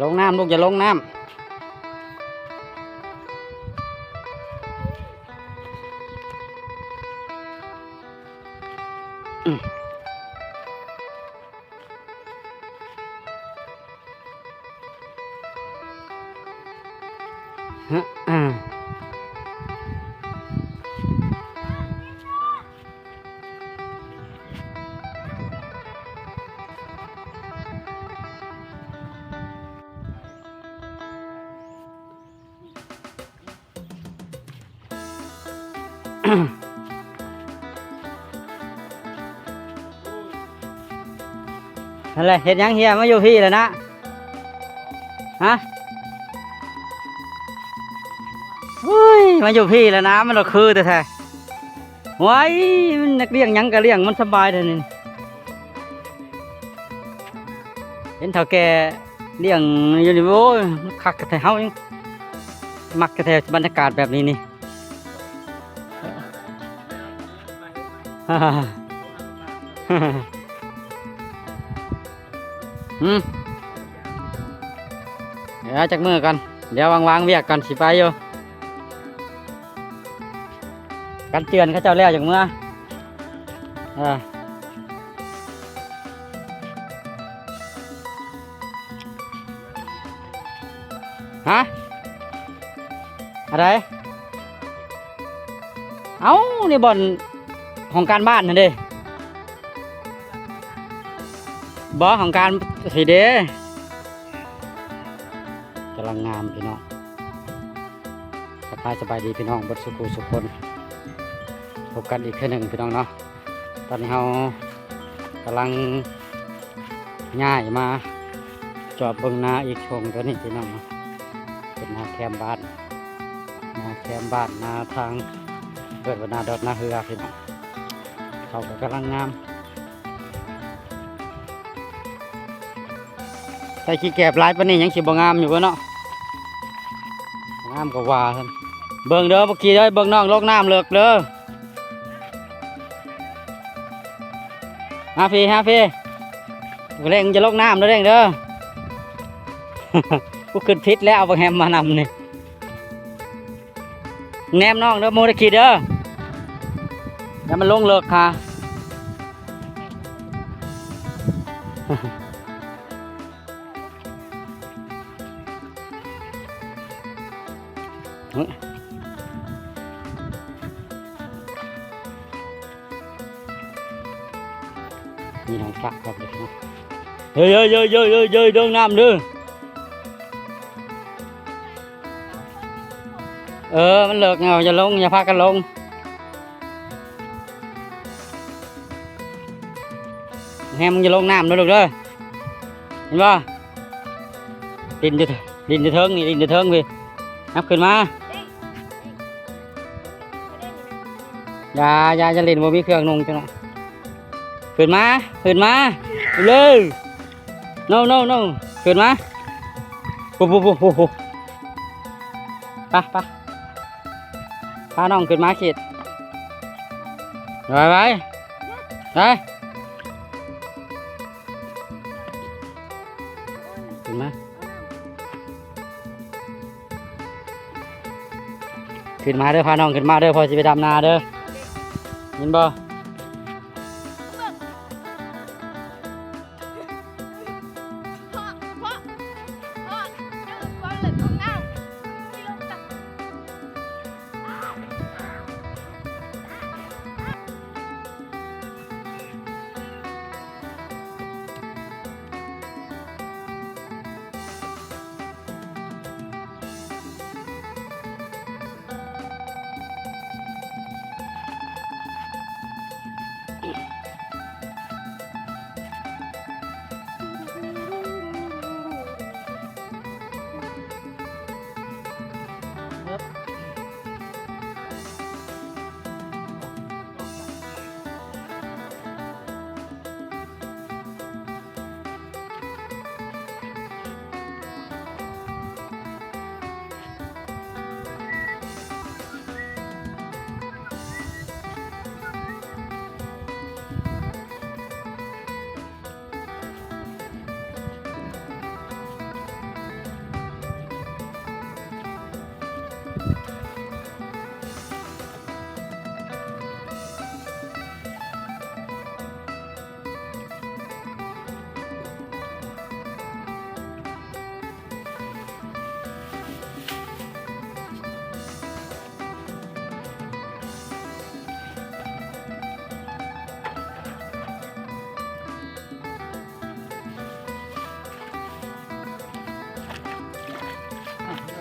ลงน้ำลูกอย่าลงน้ำอืมฮะอ่า นั่นแหละเห็ดยังเฮียมาอยู่พี่แล้วนะฮะเฮ้ยมาอยู่พี่แล้วนะมันเราคือแต่แท้ไว้มันนักเลี้ยงยังก็เลี้ยงมันสบายเท่านี้เห็นเท่าแกเลี้ยงอยู่นี่โอ้ยมันคักกระแทเฮายังมักกระแทบรรยากาศแบบนี้นี่ฮ่าฮ่าฮ่า อืมเดี๋ยวจักมือกันเดี๋ยววางๆเวียกกันสิไปอยู่กันเตือนเขาเจ้าแล้วจากเมื่อเออฮะ อะไร เอ้านี่บ่อนของการบ้านนั่นเด้ บ่ของการสีเดกำลังงามพี่น้องสบายสบายดีพี่น้องบดสุขุสุขคนพบกันอีกแค่หนึ่งพี่น้องเนาะตอนนี้เรากำลังง่ายมาจอบเบิงนาอีกชงตัวนี้พี่น้องเป็นนาแคมบ้านนาแคมบ้านนาทางเกิดวนนาดอกนาเฮือพี่น้องเขาก็กำลังงาม ใส่ขี้แกบหลายปนนี้ยังสิบ่งามอยู่เนาะงามกว่าท่านเบิ่งเด้อเมื่อกี้เด้อเบิ่งน้องลกน้ำเลิกเด้อฮาพี่ฮาพี่เร่งจะลกน้ำเด้อเร่งเด้อกูขึ้นพิษแล้วเอาบังแฮมมานำนี่แนมน้องเด้อโมได้ขีดเด้อแล้วมันลงเลิกค่ะ เฮ้ยเฮ้ยเฮ้ยเฮ้ยเฮ้ยเฮ้ยเดินน้ำเด้อเออมันเลิกเงาจะลงอย่าพากันลงแฮมมึงจะลงน้ำด้วยลูกเด้อเห็นป่ะดินจะดินจะเทิงนี่ดินจะเทิงพี่นับขึ้นมาอย่าอย่าจะเล่นบ่มีเครื่องนุ่งจังหวะขึ้นมาขึ้นมาเลย no no no ขึ้นมาปุ๊บปุ๊บปุ๊บปุ๊บไปไปพาน้องขึ้นมาขีดไปไปไปขึ้นมาขึ้นมาเด้อพาน้องขึ้นมาเด้อพอสิไปดำนาเด้อเห็นบ่ หลือของเงาไ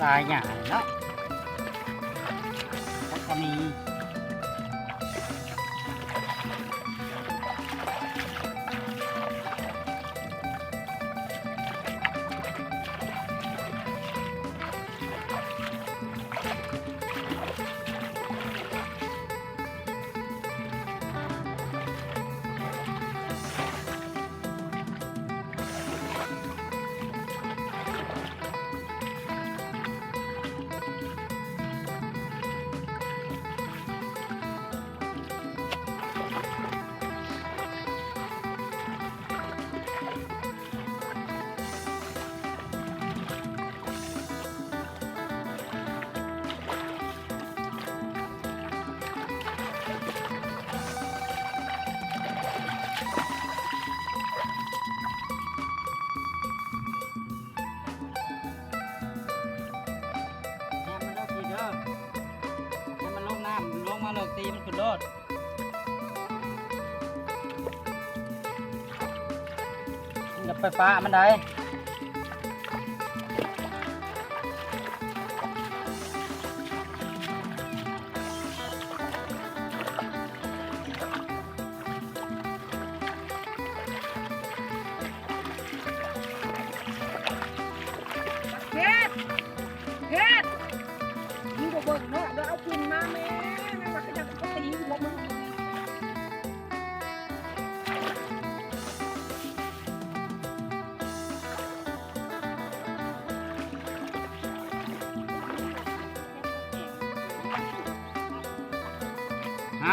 ลายหยาเนาะ ไปฟ้ามันได้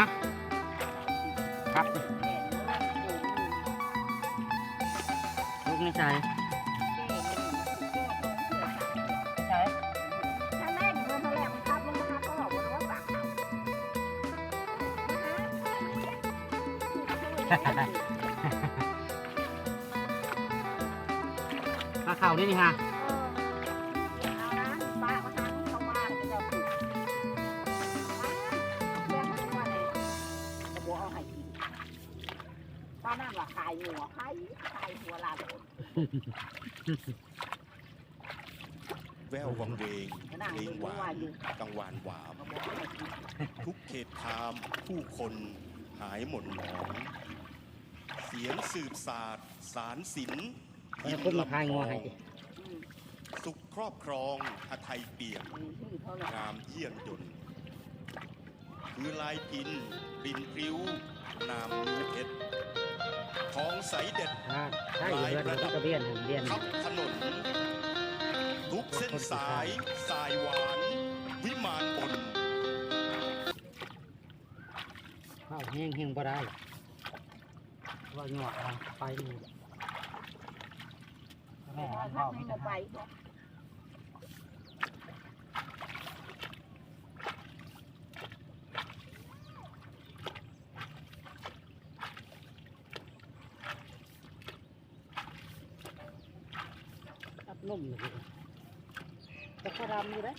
ะครับลูกไม่ใช่ใช่ถ้าแม่งเงินเท่าไหร่มันครับลงมาหาพ่อบอกว่าฝากเขามาเข่านี่นี่ฮะ แวววังเวงเพลงหวานกังวานหวามก็บอกเอาให้กินทุกเขตคามผู้คนหายหม่นหมอง เสียงสืบศาสตร์ สารศิลป์แล้วคุณมาพายงัวให้ดิอืมสุขครอบครองอไทยเปี่ยมอืมชื่อเขาเลยงามเยี่ยมยนคือลายพินรินพริ้วนามนูเพชร ทองใสเด็ดถ้าถ้าอยู่เรือนมันก็เบี้ยนหันเบี้ยนทับถนน ทุกเส้นสาย สายหวาน วิมานบนข้าวแห้งแห้งบ่ได้หรอกว่าหยอดเอาไปนี่แม่มันถ้าเว้าไม่ไม่มาไปได้ นุ่มเลยแต่ก็ดำอยู่เด้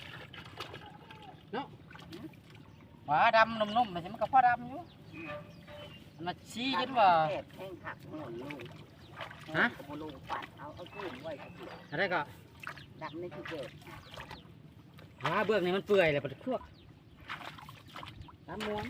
เนาะหวาดำนุ่มๆมันจะมันก็พอดำอยู่มันมาชี้จนว่าแอบแห้งผักหมุนลูกฮะกระโลงปัดเอาเอากุ้งไว้ที่อะไรก็ดับในที่เกิดหวาเบื้องนี่มันเปื่อยเลยปะทั่วตามม้วน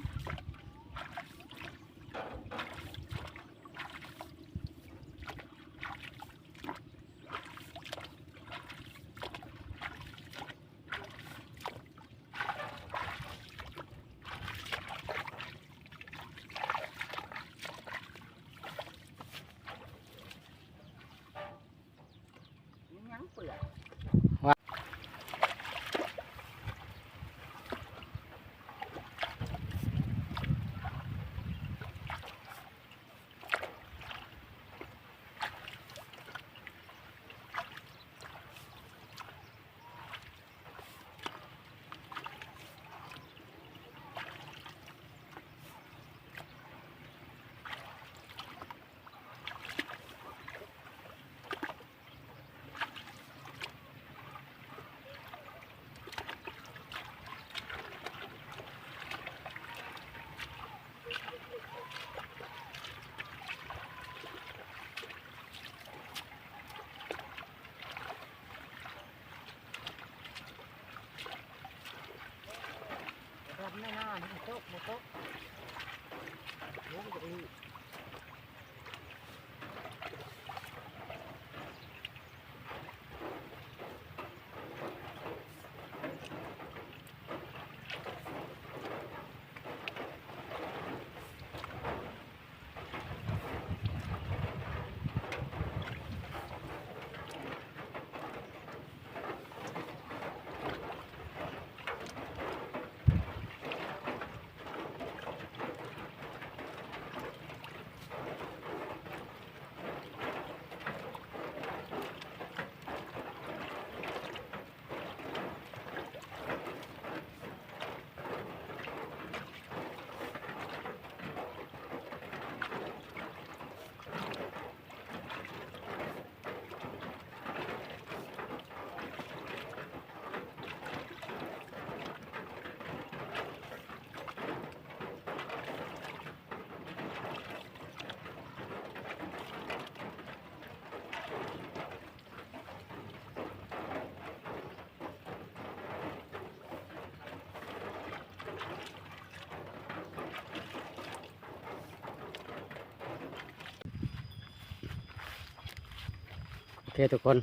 อเคทุกคน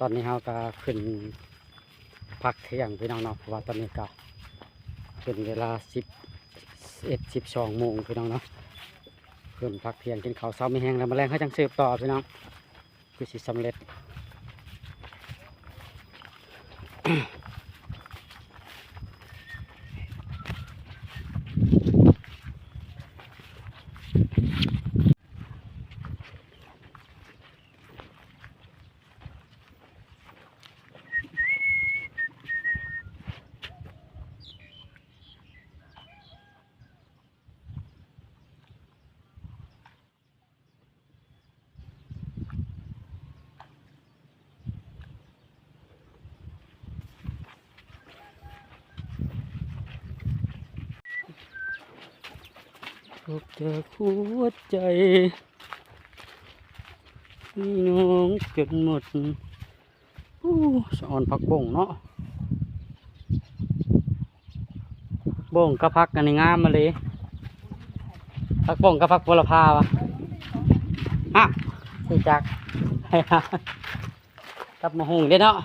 ตอนนี้เราก็ขึ้นพักเที่ยงพี่น้องเนาะเพราะว่าตอนนี้ก็เป็นเวลาสิบเอ็ดสิบสองโมงพี่น้องเนาะขึ้นพักเที่ยงกินข้าวเช้าไม่แห้งแล้วมาแรงให้จังสืบต่อพี่น้องคือสิสำเร็จ ทุกจากหัวใจพี่น้องจนหมดอู้สอนพักบ่งเนาะบ่งก็พักกันในงามมาเลยพักบ่งก็พักพลพาวะฮะสิจักกลับมาหุงเด้เนาะ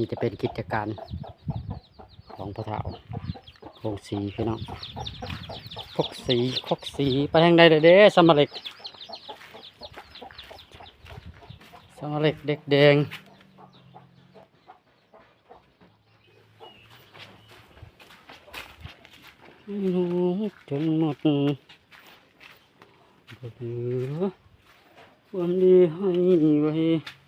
นี่จะ เป็นกิจการของพระเถาโคงสีพี่น้องคกสีคกสีไปทางใดเด้อสมเร็กสมเร็กเด็กแดงนูจนหมดบ่เหลือความดีให้ไว้